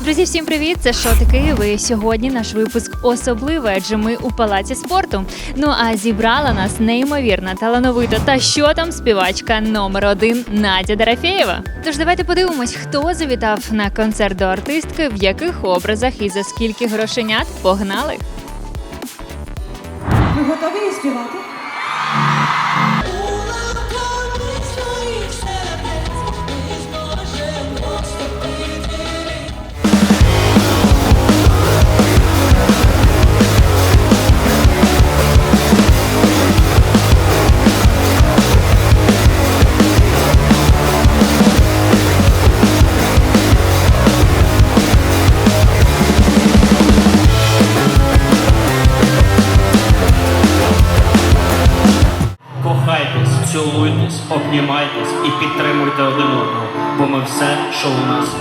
Друзі, всім привіт! Це Шоти Київ. І сьогодні наш випуск особливий, адже ми у палаці спорту. Ну а зібрала нас неймовірна, талановита та що там співачка номер один Надя Дарафєєва. Тож давайте подивимось, хто завітав на концерт до артистки, в яких образах і за скільки грошенят погнали. Ви готові співати? Цілуйтесь, обнімайтесь і підтримуйте один одного, бо ми все, що у нас.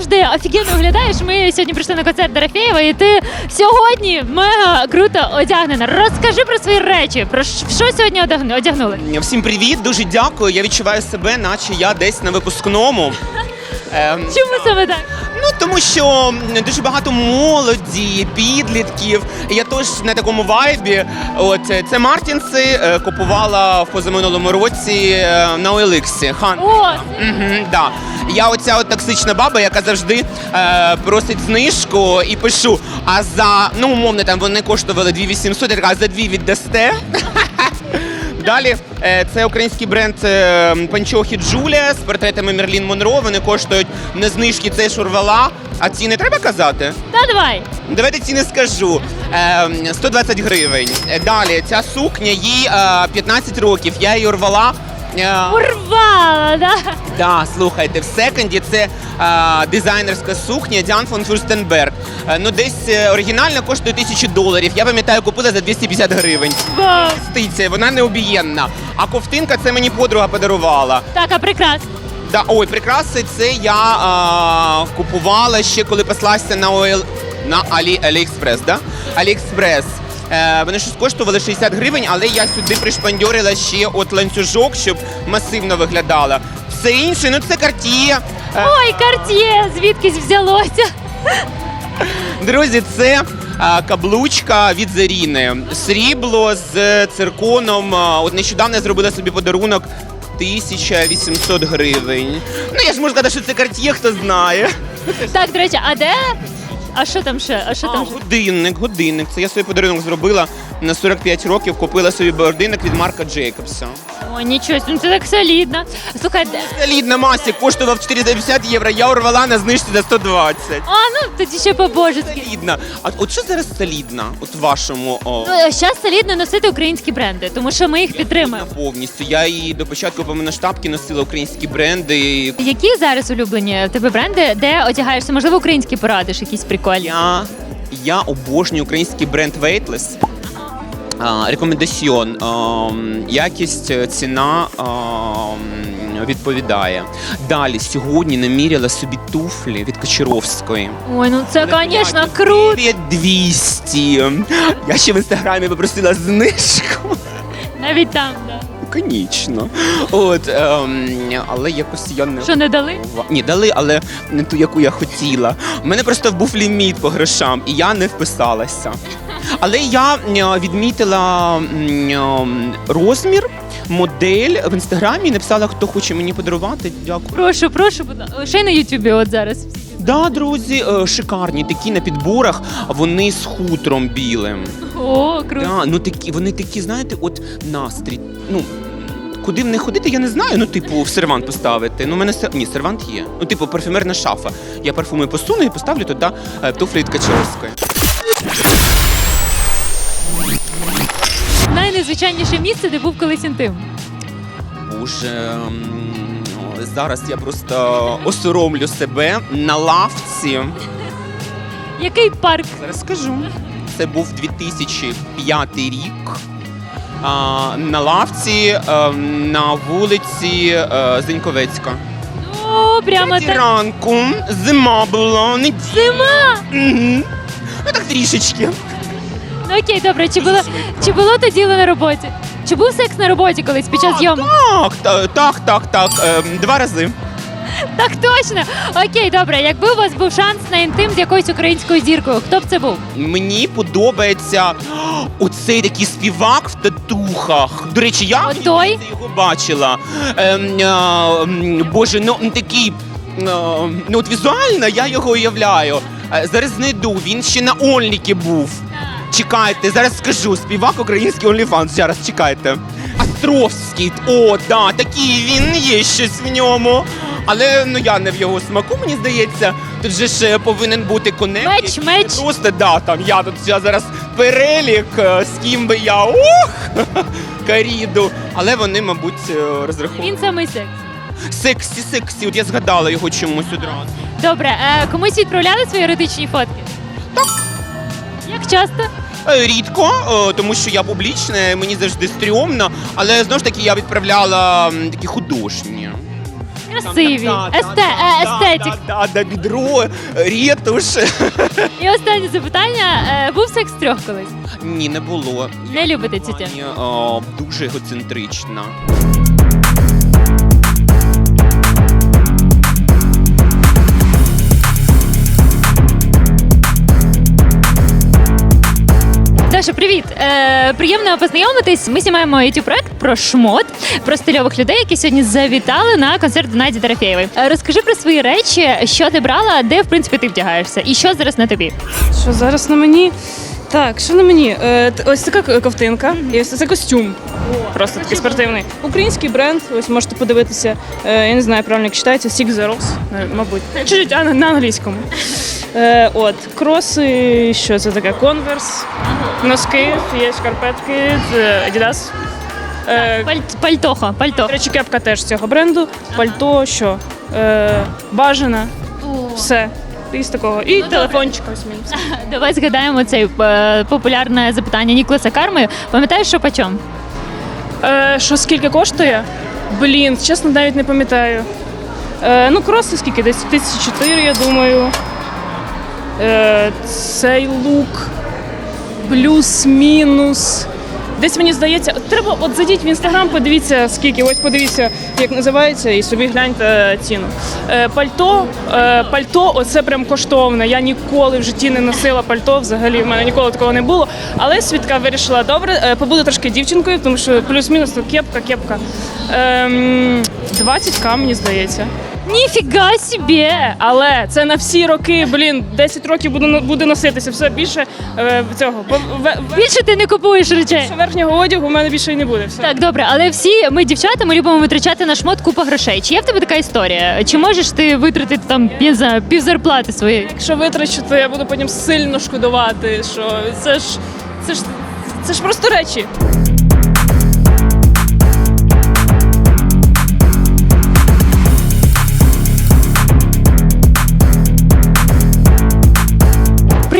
Завжди офігенно виглядаєш. Ми сьогодні прийшли на концерт Дарафєєва, і ти сьогодні мега круто одягнена. Розкажи про свої речі. Про що сьогодні одягну- одягнули? Всім привіт, дуже дякую. Я відчуваю себе, наче я десь на випускному. Ем, Чому саме так? Ну тому що дуже багато молоді, підлітків. Я теж на такому вайбі. От е, це Мартінси е, купувала в позаминулому році е, на OLX. Хан. О, Угу, да. Я оця от токсична баба, яка завжди е, просить знижку і пишу. А за ну умовно там вони коштували 2800, я така, а за дві віддасте. Далі е, це український бренд е, панчохи Джулія з портретами Мерлін Монро. Вони коштують на знижки, це шурвала. А ціни треба казати? та давай. Давайте ціни скажу. Е, 120 гривень. Е, Далі ця сукня, їй е, 15 років. Я її рвала. Е, Урвала, да? Да, слухайте, в секонді це е, дизайнерська сукня Діан фон Фюрстенберг. Е, ну, десь е, оригінально коштує тисячу доларів. Я пам'ятаю, купила за 250 гривень. Вау. Стиця, вона необієнна. А ковтинка це мені подруга подарувала. Так, а прекрасно. Да, ой, прикраси це я е, купувала ще коли послався на ОЛ на Алі Аліекспрес, да? Аліекспрес. Е, вони щось коштували 60 гривень, але я сюди пришпандьорила ще от ланцюжок, щоб масивно виглядала. Все інше, ну це картіє. Е, Ой, карт'є, звідкись взялося. Друзі, це каблучка від Заріни. Срібло з цирконом. От нещодавно я зробила собі подарунок 1800 гривень. Ну я ж можу сказати, що це карт'є, хто знає. Так, до речі, а де? А що там ще? А що А, там ще? годинник, годинник. Це я собі подарунок зробила на 45 років. Купила собі годинник від Марка Джейкобса. О, нічого, ну це так солідно. Слухай, де- Солід на масі коштував 450 євро. Я урвала на знижці за 120. а ну тоді ще по-божески. Солідна. А от що зараз солідна? От в вашому о, Ну, зараз солідно носити українські бренди, тому що ми їх підтримуємо. повністю. Я і до початку повномасштабки носила українські бренди. Які зараз улюблені в тебе бренди, де одягаєшся? Можливо, українські порадиш, якісь прикольні. Я, я обожнюю український бренд Weightless. Рекомендаціон. Ем, Якість, е, ціна ем, відповідає. Далі сьогодні наміряла собі туфлі від Кочаровської. Ой, ну це, звісно, круто. 200. Я ще в інстаграмі попросила знижку. Навіть там, да. Конечно. От, ем, але якось я не Що не дали? Ні, дали, але не ту, яку я хотіла. У мене просто був ліміт по грошам, і я не вписалася. Але я е, відмітила е, розмір, модель в інстаграмі і написала, хто хоче мені подарувати. Дякую. Прошу, прошу, й на Ютубі от зараз. Да, друзі, е, шикарні, такі на підборах, а вони з хутром білим. О, круто. Да, ну такі, вони такі, знаєте, от настрій. Ну, куди в них ходити, я не знаю. Ну, типу, в сервант поставити. Ну, у мене сер- ні, сервант є. Ну, типу, парфюмерна шафа. Я парфуми посуну і поставлю туди туфлі від Найнезвичайніше місце, де був колись інтим. Боже, зараз я просто осоромлю себе на лавці. Який парк? Зараз скажу. Це був 2005 рік. А, на лавці е, на вулиці е, Зеньковецька. О, прямо П'ятій так. ранку, зима була, не Зима! Угу. Ну так трішечки. Ну окей, добре, чи було, чи було то діло на роботі? Чи був секс на роботі колись під час зйомок? Так, та- так, так, так. ем, два рази. Так точно. Окей, добре. Якби у вас був шанс на інтим з якоюсь українською зіркою, хто б це був? Мені подобається оцей такий співак в татухах. До речі, я От той? його бачила. Ем, а, м, боже, ну м, такий. а, Ну, от візуально я його уявляю. Е, Зараз знайду, він ще на Ольніки був. Чекайте, зараз скажу. Співак український OnlyFans. Зараз чекайте. Островський. О, да, такий він є щось в ньому. Але ну я не в його смаку, мені здається. Тут же ж е, повинен бути конект. Меч, меч. Просто да, там я тут я зараз перелік, е, з ким би я ух, каріду. Але вони, мабуть, е, розраховують. Він самий секс. Сексі, сексі, от я згадала його чомусь одразу. Добре, е, комусь відправляли свої еротичні фотки? Так. Як часто? Е, Рідко, е, тому що я публічна, мені завжди стрьомно, але знову ж таки я відправляла такі художні. Красиві. Естетик. Бідро, ретуш. І останнє запитання. Е, був секс трьох колись? Ні, не було. Не любите цю тему? Дуже егоцентрична. Даша, привіт! Е, приємно познайомитись. Ми знімаємо youtube проект про шмот, про стильових людей, які сьогодні завітали на концерт Наді Дорофєєвої. Е, розкажи про свої речі, що ти брала, де в принципі ти вдягаєшся, і що зараз на тобі. Що зараз на мені? Так, що на мені? Е, т- ось така ковтинка, і ось це костюм. Просто такий спортивний. Український бренд, ось можете подивитися. Е, я не знаю, правильно як читається, Six Zeros, е, мабуть. Чуть-чуть а, на- на англійському. Е, от, кроси, що це таке? Converse, носки, є шкарпетки, Adidas. Е, Паль- пальтохо, пальто. до речі, кепка теж цього бренду. Пальто, що? Е, бажана, все. Із такого. І телефончик ось мій. Давай згадаємо це е, популярне запитання Ніколаса Карми. Пам'ятаєш, що почом? Е, що скільки коштує? Блін, чесно, навіть не пам'ятаю. Е, ну, кроси скільки? Десь тисячі чотири, я думаю. Е, цей лук плюс-мінус. Десь мені здається, треба от зайдіть в інстаграм, подивіться скільки. Ось подивіться, як називається, і собі гляньте ціну. Е, пальто, е, пальто, оце прям коштовне. Я ніколи в житті не носила пальто. Взагалі в мене ніколи такого не було. Але свідка вирішила добре, е, побуду трошки дівчинкою, тому що плюс-мінус тут кепка, кепка. Ем, 20к, мені здається. Ніфіга собі! Але це на всі роки, блін, 10 років буду буде носитися. Все більше е, цього. Бо в- в- Більше ти не купуєш речей. Більше верхнього одягу в мене більше й не буде. Все. Так, добре, але всі ми, дівчата, ми любимо витрачати на шмот купу грошей. Чи є в тебе така історія? Чи можеш ти витратити там я не знаю, пів зарплати своєї? Якщо витрачу, то я буду потім сильно шкодувати. Що це ж це ж це ж просто речі.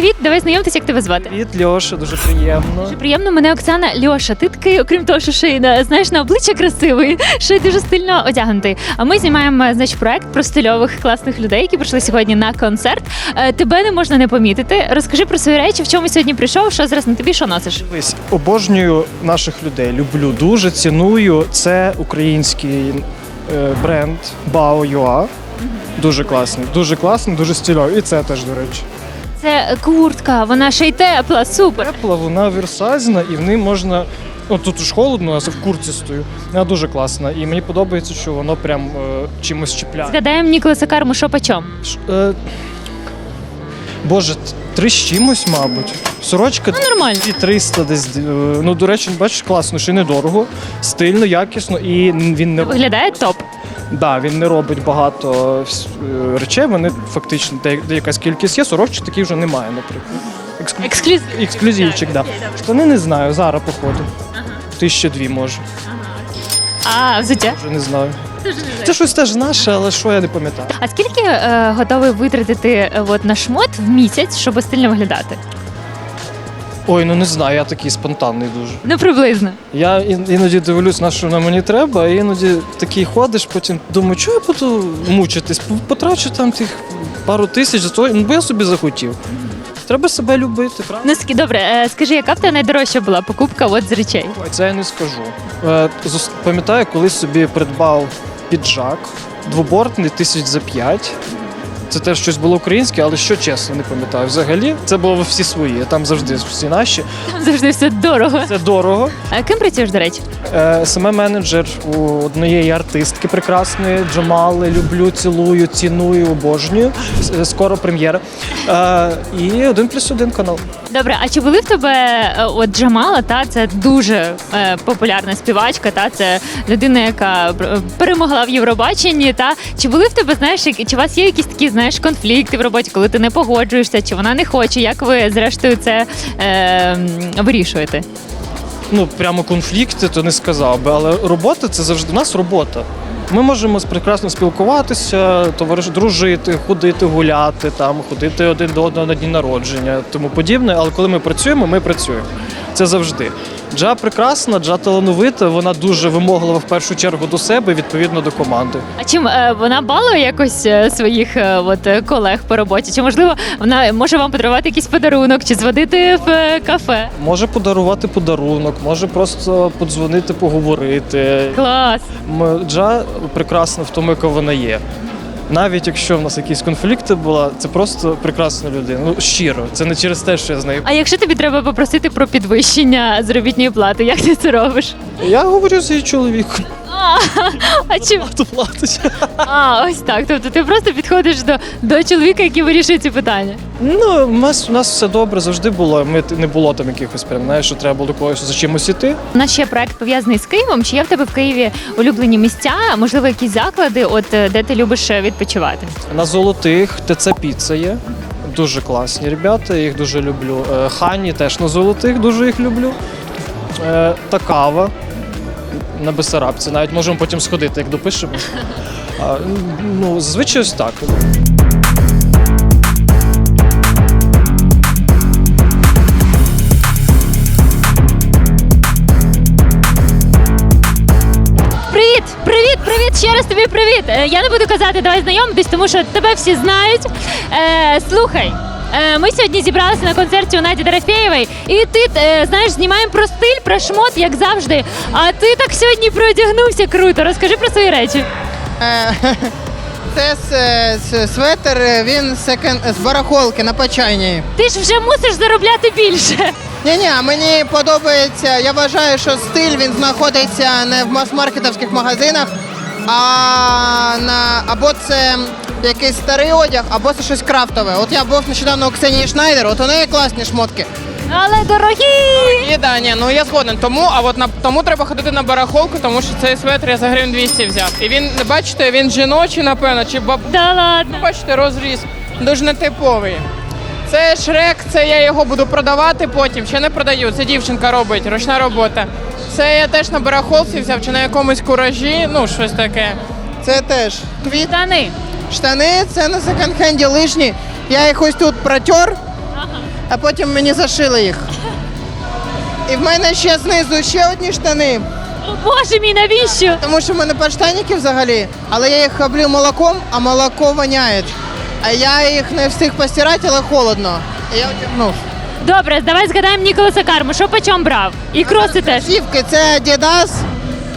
Привіт, давай знайомтесь, як тебе звати. Привіт, Льоша, дуже приємно. Дуже приємно, мене Оксана Льоша. Ти такий, окрім того, що ще й на знаєш на обличчя красивий, ще й дуже стильно одягнутий. А ми знімаємо значить, проект про стильових класних людей, які прийшли сьогодні на концерт. Е, Тебе не можна не помітити. Розкажи про свої речі, в чому сьогодні прийшов, що зараз на тобі, що носиш. Дивись, обожнюю наших людей. Люблю дуже ціную. Це український е, бренд Bao.ua. Дуже класний, дуже класний, дуже стильовий. І це теж, до речі. Це куртка, вона ще й тепла, супер. Тепла, вона версазна, і в ній можна. От тут ж холодно, а в курці стою. Вона дуже класна. І мені подобається, що воно прям е, чимось чіпляє. Згадаємо Ніколаса Карму, що почом. Ш- Е, Боже, т- три з чимось, мабуть. Сорочка Ну, нормально. 300 десь. е, Ну, до речі, бачиш, класно, що й недорого, стильно, якісно, і він не Виглядає топ. Да, він не робить багато е, речей. Вони фактично де, де якась кількість є. Сорочок таких вже немає, наприклад. Ексклю... Ексклюзив. Ексклюзивчик, да. Штани не знаю, зараз походу. Тисяча дві може. А, взуття. Вже не знаю. Це щось теж наше, але що я не пам'ятаю. А скільки е, готовий витратити е, от, на шмот в місяць, щоб стильно виглядати? Ой, ну не знаю, я такий спонтанний дуже. Ну приблизно. Я ін- іноді дивлюсь, на що на мені треба, і іноді такий ходиш, потім думаю, чого я буду мучитись? П- Потрачу там тих пару тисяч за то, ну бо я собі захотів. Треба себе любити, правда? Ну скі- добре, е, скажи, яка в тебе найдорожча була покупка от з речей? Ой, Це я не скажу. Е, Пам'ятаю, колись собі придбав піджак двобортний тисяч за п'ять. Це теж щось було українське, але що чесно, не пам'ятаю. Взагалі, це було всі свої, там завжди всі наші. Там завжди все дорого. Це дорого. А ким працюєш, до речі? Е, Саме менеджер у однієї артистки прекрасної Джамали. Люблю, цілую, ціную, обожнюю. Скоро прем'єра. Е, І один плюс один канал. Добре, а чи були в тебе е, от Джамала? Та це дуже е, популярна співачка, та це людина, яка е, перемогла в Євробаченні. Та чи були в тебе, знаєш, чи у вас є якісь такі знаєш конфлікти в роботі, коли ти не погоджуєшся, чи вона не хоче? Як ви зрештою це е, вирішуєте? Ну прямо конфлікти, то не сказав би, але робота це завжди у нас робота. Ми можемо прекрасно спілкуватися, товариш, дружити, ходити, гуляти, там, ходити один до одного на дні народження, тому подібне. Але коли ми працюємо, ми працюємо. Це завжди. Джа прекрасна, Джа талановита, вона дуже вимоглива в першу чергу до себе, відповідно до команди. А чим е, вона балує якось е, своїх е, от е, колег по роботі? Чи можливо вона може вам подарувати якийсь подарунок, чи зводити в е, кафе? Може подарувати подарунок, може просто подзвонити, поговорити. Клас! М- Джа прекрасна в тому, яка вона є. Навіть якщо в нас якісь конфлікти була, це просто прекрасна людина. Ну щиро, це не через те, що я з нею. А якщо тобі треба попросити про підвищення заробітної плати, як ти це робиш? Я говорю з її чоловіком. А чи Хто платить? а ось так? Тобто ти просто підходиш до, до чоловіка, який вирішує ці питання? Ну, у нас, у нас все добре завжди було. Ми не було там якихось прям, знаєш, що треба було когось за чимось іти. У нас ще проект пов'язаний з Києвом. Чи є в тебе в Києві улюблені місця? Можливо, якісь заклади, от е, де ти любиш е, відпочивати? На золотих ТЦ Піца є. Дуже класні ребята, я їх дуже люблю. Е, Хані теж на золотих, дуже їх люблю. Е, Та кава на Бесарабці. Навіть можемо потім сходити, як допишемо. А, ну, зазвичай ось так. Привіт, привіт, привіт! Ще раз тобі привіт. Е, Я не буду казати, давай знайомитись, тому що тебе всі знають. Е, слухай. Е, Ми сьогодні зібралися на концерті у Наді Дорофєєвої, і ти е, знаєш, знімаємо про стиль, про шмот, як завжди. А ти так сьогодні продягнувся круто. Розкажи про свої речі. Е, Це с- с- светер, він секен- з барахолки на Почайній. Ти ж вже мусиш заробляти більше. Ні, ні, мені подобається. Я вважаю, що стиль він знаходиться не в мас-маркетовських магазинах, а на або це якийсь старий одяг, або це щось крафтове. От я був нещодавно у Ксенії Шнайдер, от у неї класні шмотки. Але дорогі! І да, ні, ну я згоден. Тому, а от на тому треба ходити на барахолку, тому що цей светр я за гривень 200 взяв. І він, бачите, він жіночий, напевно, чи баб... Да ладно. бачите, розріз дуже нетиповий. Це шрек, це я його буду продавати потім. Ще не продаю. Це дівчинка робить, ручна робота. Це я теж на барахолці взяв чи на якомусь куражі, ну щось таке. Це теж квіт. Штани. Штани це на секонд-хенді лижні. Я їх ось тут протер, а потім мені зашили їх. І в мене ще знизу ще одні штани. О, Боже мій, навіщо? Тому що в мене подштанники взагалі, але я їх облив молоком, а молоко воняє. А я їх не встиг постирати, але холодно. І я одягнув. Добре, давай згадаємо Ніколаса Карму. Що по чому брав? І кроси теж. Кросівки це Adidas.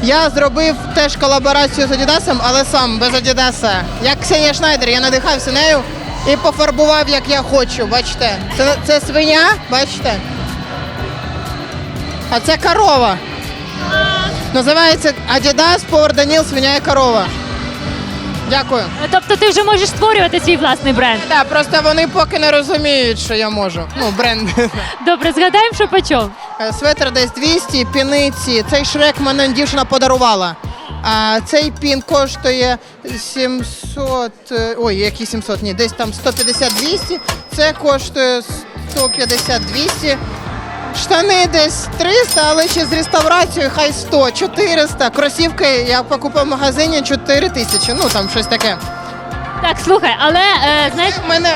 Я зробив теж колаборацію з Адідасом, але сам без Адідаса. Як Ксенія Шнайдер, я надихався нею і пофарбував, як я хочу. Бачите? Це, це свиня, бачите? А це корова. Називається Адідас, повар Даніл, свиня і корова. Дякую. Тобто ти вже можеш створювати свій власний бренд. Так, просто вони поки не розуміють, що я можу. Ну, бренд. Добре, згадаємо, що по чому. Е, Светр десь 200, піниці. Цей шрек мене дівчина подарувала. А цей пін коштує 700, е, ой, які 700, ні, десь там 150-200. Це коштує 150-200. Штани десь 300, але ще з реставрацією хай 100, 400. Кросівки я покупав в магазині 4 тисячі, ну там щось таке. Так, слухай, але е, знаєш, У мене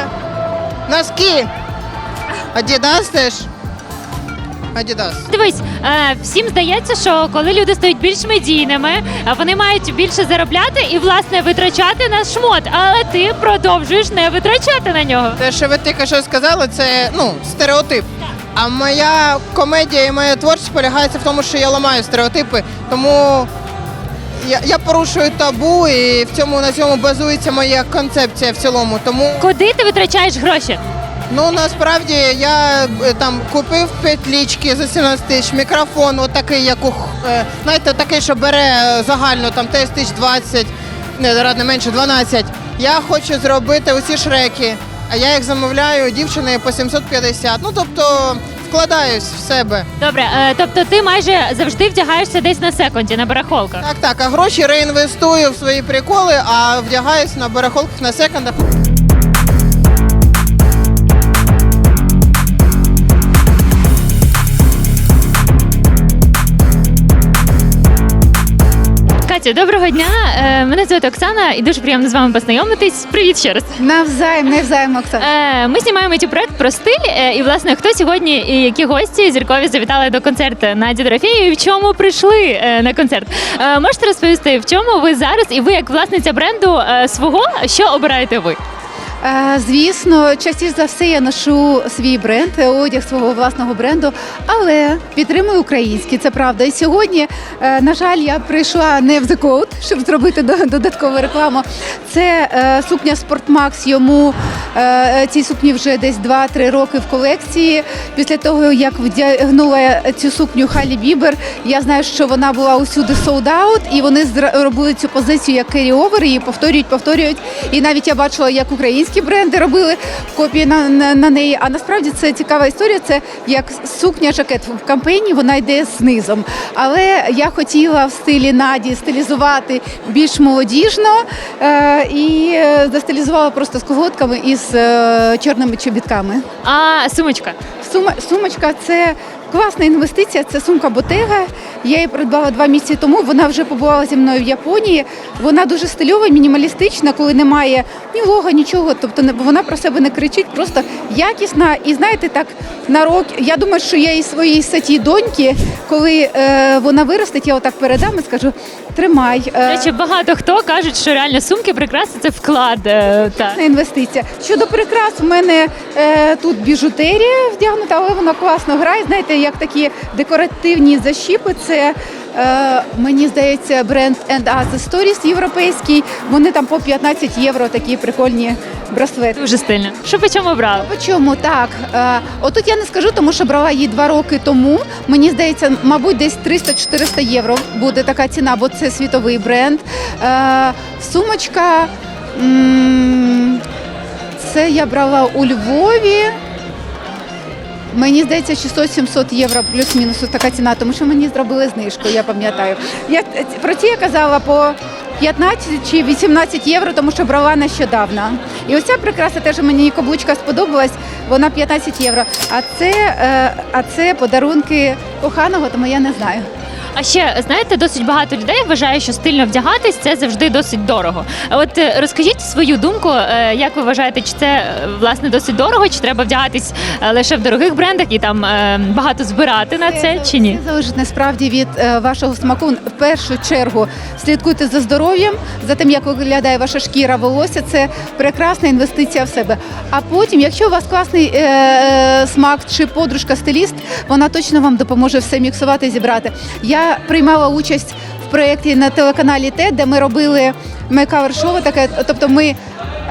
носки. Adidas теж. Adidas. Дивись, е, всім здається, що коли люди стають більш медійними, е, вони мають більше заробляти і власне витрачати на шмот, але ти продовжуєш не витрачати на нього. Те, що ви тільки що сказали, це ну, стереотип. А моя комедія і моя творчість полягається в тому, що я ламаю стереотипи. Тому я, я порушую табу, і в цьому на цьому базується моя концепція в цілому. Тому Куди ти витрачаєш гроші? ну насправді я е, там купив петлічки за 17 тисяч, мікрофон, отакий, як у х- е, знаєте, такий, що бере е, загально там 10 тисяч 20, не радне менше 12. Я хочу зробити усі шреки, а я їх замовляю дівчини по 750. Ну тобто вкладаюсь в себе. Добре, е, тобто ти майже завжди вдягаєшся десь на секунді, на барахолках. Так, так, а гроші реінвестую в свої приколи, а вдягаюсь на барахолках на секондах. Катю, доброго дня. Е, Мене звати Оксана і дуже приємно з вами познайомитись. Привіт ще раз. Навзаєм, навзаєм, Оксана. Е, Ми знімаємо ті проект про стиль. е, І власне хто сьогодні і які гості зіркові завітали до концерту Наді Дорофєєвої, в чому прийшли на концерт? Можете розповісти, в чому ви зараз, і ви як власниця бренду свого, що обираєте ви? Е, Звісно, частіше за все я ношу свій бренд, е, одяг свого власного бренду, але підтримую український, це правда. І сьогодні, е, на жаль, я прийшла не в The Code, щоб зробити до- додаткову рекламу. Це сукня Спортмакс. Йому цій сукні вже десь 2-3 роки в колекції. Після того, як вдягнула цю сукню Халі Бібер, я знаю, що вона була усюди sold out, і вони зробили цю позицію як carry-over, її повторюють, повторюють. І навіть я бачила, як українські бренди робили копії на, на, на неї. А насправді це цікава історія. Це як сукня жакет в кампанії, вона йде знизом. Але я хотіла в стилі Наді стилізувати більш молодіжно е, і е, застилізувала просто з колготками і з е, чорними чобітками. А сумочка. Сума, сумочка це класна інвестиція. Це сумка Ботега. Я її придбала два місяці тому. Вона вже побувала зі мною в Японії. Вона дуже стильова, мінімалістична, коли немає ні лога, нічого. Тобто вона про себе не кричить, просто якісна. І знаєте, так на рок. Я думаю, що я і своїй саті доньки, коли е, вона виростить, я отак передам і скажу: тримай. До Е, речі, багато хто кажуть, що реально сумки прикраси це вклад. е, Та. Класна інвестиція. Щодо прикрас, у мене е, тут біжутерія вдягнута, але вона класно грає. Знаєте, як такі декоративні защіпи. Це е, мені здається бренд And Us Stories європейський. Вони там по 15 євро такі прикольні браслети. Дуже стильно. Що по чому брали? По чому так? Е, отут я не скажу, тому що брала її два роки тому. Мені здається, мабуть, десь 300-400 євро буде така ціна, бо це світовий бренд. Е, сумочка. м, Це я брала у Львові. Мені здається, 600-700 євро плюс-мінус така ціна, тому що мені зробили знижку, я пам'ятаю. Я е, про ці я казала по 15 чи 18 євро, тому що брала нещодавно. І оця прикраса теж мені каблучка сподобалась, вона 15 євро. А це, е, а це подарунки коханого, тому я не знаю. А ще знаєте, досить багато людей вважає, що стильно вдягатись це завжди досить дорого. А От е, розкажіть свою думку, е, як ви вважаєте, чи це е, власне досить дорого, чи треба вдягатись лише в дорогих брендах і там е, багато збирати на це, чи ні? Це залежить насправді від вашого смаку. В першу чергу слідкуйте за здоров'ям, за тим, як виглядає ваша шкіра, волосся. Це прекрасна інвестиція в себе. А потім, якщо у вас класний е, смак чи подружка стиліст, вона точно вам допоможе все міксувати і зібрати. Я приймала участь в проєкті на телеканалі ТЕД, де ми робили мейкавер-шоу, таке, тобто ми.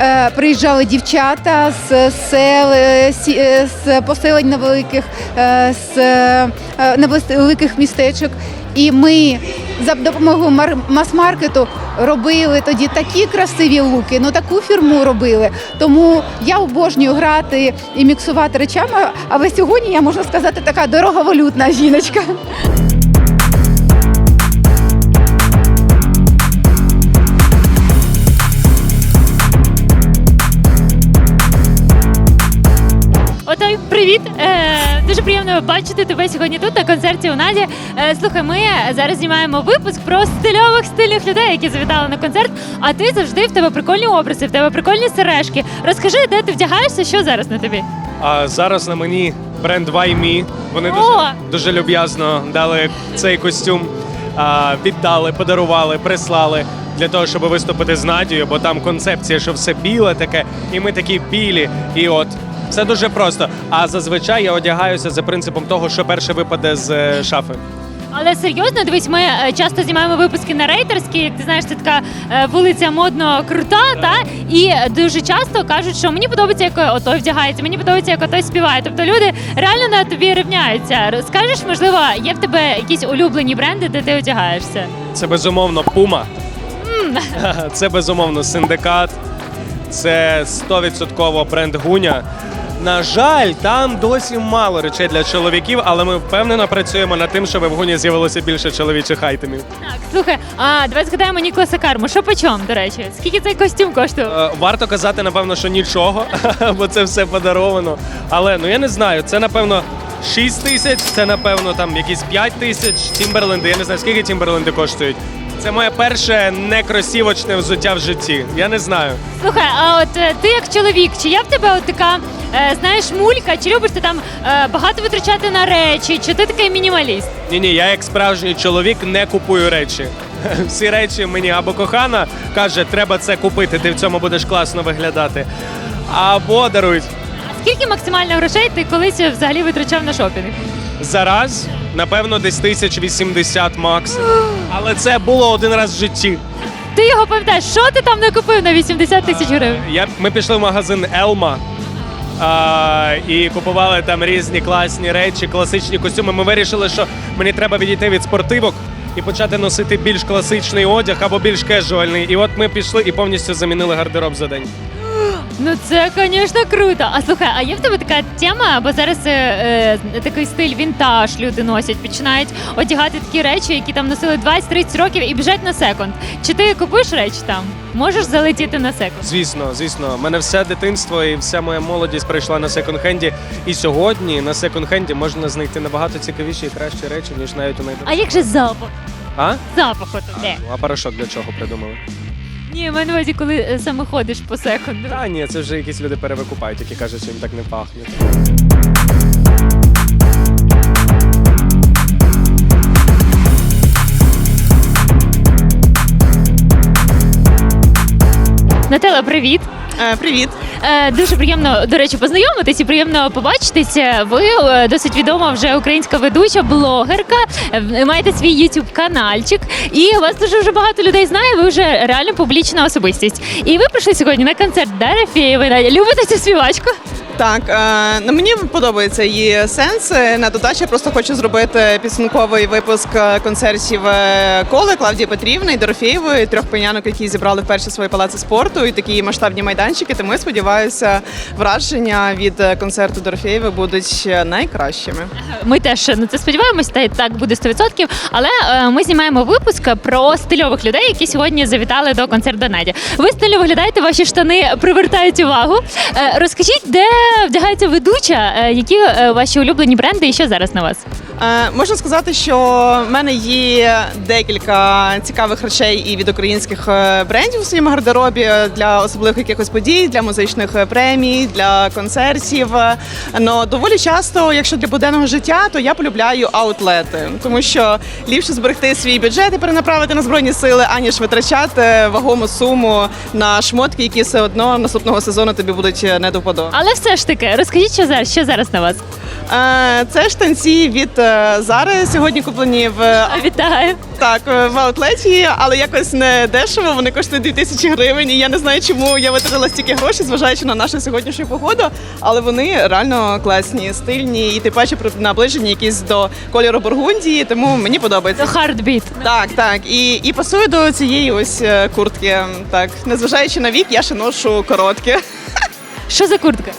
Е, Приїжджали дівчата з сел, е, е, з поселень невеликих, е, з е, невеликих містечок. І ми за допомогою мар- мас-маркету робили тоді такі красиві луки, ну таку фірму робили. Тому я обожнюю грати і міксувати речами. Але сьогодні я можна сказати така дороговалютна жіночка. Привіт! Е, дуже приємно бачити тебе сьогодні тут на концерті у Наді. Е, слухай, ми зараз знімаємо випуск про стильових стильних людей, які завітали на концерт. А ти завжди в тебе прикольні образи, в тебе прикольні сережки. Розкажи, де ти вдягаєшся, що зараз на тобі? А зараз на мені бренд Why Me. Вони О! дуже, дуже люб'язно дали цей костюм, а, віддали, подарували, прислали для того, щоб виступити з Надією, бо там концепція, що все біле таке, і ми такі білі. І от все дуже просто. А зазвичай я одягаюся за принципом того, що перше випаде з е, шафи. Але серйозно, дивись, ми е, часто знімаємо випуски на рейтерській. Як ти знаєш, це така е, вулиця модно крута, та і дуже часто кажуть, що мені подобається, як отой вдягається, мені подобається, як отой співає. Тобто люди реально на тобі рівняються. Розкажеш, можливо, є в тебе якісь улюблені бренди, де ти одягаєшся? Це безумовно Пума. Це безумовно синдикат. Це 100% бренд Гуня. На жаль, там досі мало речей для чоловіків, але ми впевнено працюємо над тим, щоб в гуні з'явилося більше чоловічих айтемів. Так, слухай, а давай згадаємо Ніколаса Карму. Що по чому, до речі? Скільки цей костюм коштує? Е, Варто казати, напевно, що нічого, бо це все подаровано. Але ну я не знаю, це напевно 6 тисяч, це напевно там якісь 5 тисяч. Тімберленди. Я не знаю, скільки тімберленди коштують. Це моє перше некросівочне взуття в житті. Я не знаю. Слухай, а от е, ти як чоловік, чи є в тебе от така, е, знаєш, мулька, чи любиш ти там е, багато витрачати на речі, чи ти такий мінімаліст? Ні, ні, я як справжній чоловік не купую речі. Всі речі мені або кохана каже, треба це купити, ти в цьому будеш класно виглядати. Або дарують. А скільки максимально грошей ти колись взагалі витрачав на шопінг? Зараз, напевно, десь 1080 макс. Але це було один раз в житті. Ти його пам'ятаєш, що ти там не купив на 80 тисяч гривень? Я, ми пішли в магазин Елма. І купували там різні класні речі, класичні костюми. Ми вирішили, що мені треба відійти від спортивок і почати носити більш класичний одяг або більш кежуальний. І от ми пішли і повністю замінили гардероб за день. Ну це, звісно, круто. А слухай, а є в тебе така тема, бо зараз е, е, такий стиль вінтаж люди носять, починають одягати такі речі, які там носили 20-30 років і біжать на секонд. Чи ти купуєш речі там? Можеш залетіти на секонд? Звісно, звісно, У мене все дитинство і вся моя молодість прийшла на секонд-хенді. І сьогодні на секонд-хенді можна знайти набагато цікавіші і кращі речі, ніж навіть у А як же запах? А? Запах от де? Ну, А порошок для чого придумали? Ні, маю на увазі, коли е, саме ходиш по секунду. Та ні, це вже якісь люди перевикупають, які кажуть, що їм так не пахне. Нателла, привіт. Е, Привіт. Е, Дуже приємно, до речі, познайомитись і приємно побачитися. Ви е, досить відома вже українська ведуча, блогерка. е, Маєте свій youtube канальчик, і вас дуже вже багато людей знає. Ви вже реально публічна особистість. І ви прийшли сьогодні на концерт Дар'я Фєєвої. Любите цю співачку? Так, е, ну мені подобається її сенс. На додачу я просто хочу зробити підсумковий випуск е, концертів е, коли Клавдії Петрівни Дорофєєвої, трьох пенянок, які зібрали вперше свої палаци спорту і такі масштабні майданчики. Тому я сподіваюся, враження від е, концерту Дорофєєвої будуть найкращими. Ми теж на це сподіваємось, та й так буде 100%. Але ми знімаємо випуск про стильових людей, які сьогодні завітали до концерту Наді. Ви стильно виглядаєте, ваші штани привертають увагу. Розкажіть, де вдягається ведуча, е, які е, ваші улюблені бренди і що зараз на вас? Е, Можна сказати, що в мене є декілька цікавих речей і від українських е, брендів у своєму гардеробі для особливих якихось подій, для музичних премій, для концертів. Но доволі часто, якщо для буденного життя, то я полюбляю аутлети, тому що ліпше зберегти свій бюджет і перенаправити на збройні сили, аніж витрачати вагому суму на шмотки, які все одно наступного сезону тобі будуть е, не до вподоби. Але все ж таки, розкажіть, що зараз, що зараз на вас? Е, Це штанці від е, Зари сьогодні куплені в Вітаю! так е, в аутлеті, але якось не дешево. Вони коштують 2000 гривень. І я не знаю, чому я витратила стільки грошей, зважаючи на нашу сьогоднішню погоду. Але вони реально класні, стильні і тим паче наближені якісь до кольору бургундії. Тому мені подобається. Це хардбіт. Так, так. І, і пасує до цієї ось е, куртки. Так, незважаючи на вік, я ще ношу короткі. Що за куртка?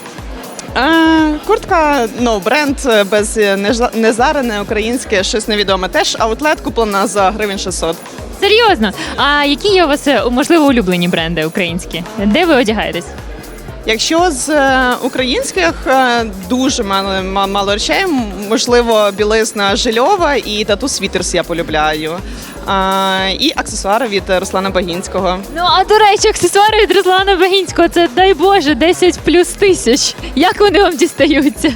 Е, Куртка, ну, бренд е, без е, не жа- не заре, не українське, щось невідоме. Теж аутлет куплена за гривень 600. Серйозно? А які є у вас можливо улюблені бренди українські? Де ви одягаєтесь? Якщо з українських дуже мало, ма- мало речей, можливо, білизна жильова і тату світерс я полюбляю. І аксесуари від Руслана Багінського. Ну а до речі, аксесуари від Руслана Багінського це дай Боже 10 плюс тисяч. Як вони вам дістаються?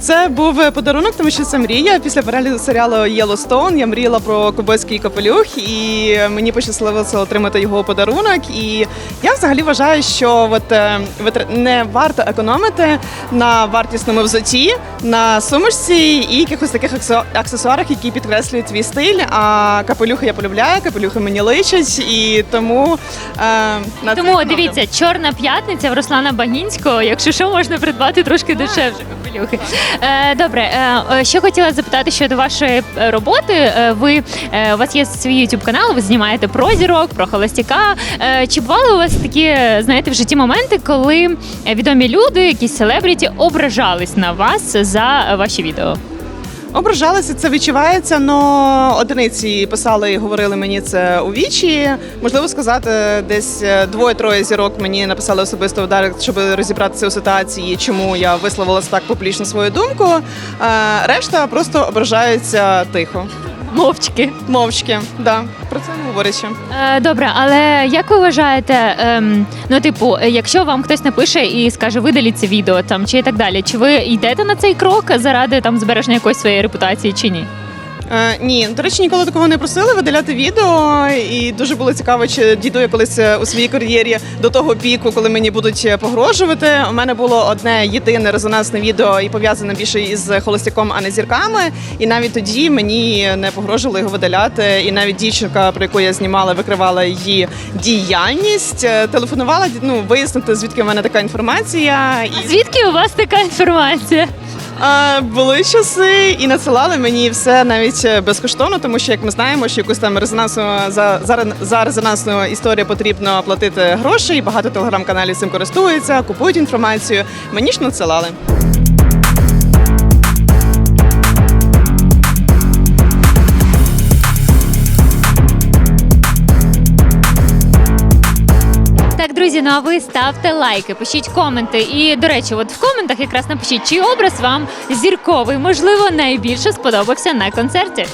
Це був подарунок, тому що це мрія. Після перегляду серіалу Yellowstone я мріяла про кубойський капелюх, і мені пощасливилося отримати його подарунок. І я взагалі вважаю, що от е, не варто економити на вартісному взуті, на сумочці і якихось таких аксесу- аксесуарах, які підкреслюють твій стиль. А капелюхи я полюбляю, капелюхи мені личать, і тому е, на це Тому дивіться, чорна п'ятниця в Руслана Багінського. Якщо що, можна придбати трошки дешевше капелюхи. Е, добре, е, е, ще хотіла запитати щодо вашої е, роботи. Е, ви е, у вас є свій youtube канал, ви знімаєте про зірок, про холостяка. Е, чи бували у вас такі, е, знаєте, в житті моменти, коли е, відомі люди, якісь селебріті, ображались на вас за е, ваші відео? Ображалися, це відчувається, але одиниці писали і говорили мені це у вічі. Можливо сказати, десь е, двоє-троє зірок мені написали особисто в директ, щоб розібратися у ситуації, чому я висловилася так публічно свою думку. Е, Решта просто ображаються тихо, Мовчки. мовчки. Да, про це не говорячи. Е, Добре, але як ви вважаєте, ем, ну типу, якщо вам хтось напише і скаже видаліть це відео там чи і так далі, чи ви йдете на цей крок заради там збереження якоїсь своєї репутації чи ні? Е, ні, до речі, ніколи такого не просили видаляти відео. І дуже було цікаво, чи дійду я колись е, у своїй кар'єрі до того піку, коли мені будуть е, погрожувати. У мене було одне єдине резонансне відео і пов'язане більше із холостяком, а не зірками. І навіть тоді мені не погрожували його видаляти. І навіть дівчинка, про яку я знімала, викривала її діяльність, телефонувала ну, вияснити, звідки в мене така інформація. І Звідки у вас така інформація? Були часи і надсилали мені все навіть е, безкоштовно, тому що як ми знаємо, що якусь там резонансну за, за, за резонансну історію потрібно платити гроші, і багато телеграм-каналів цим користуються, купують інформацію. Мені ж надсилали. Друзі, ну а ви ставте лайки, пишіть коменти. І до речі, от в коментах якраз напишіть, чий образ вам зірковий, можливо, найбільше сподобався на концерті.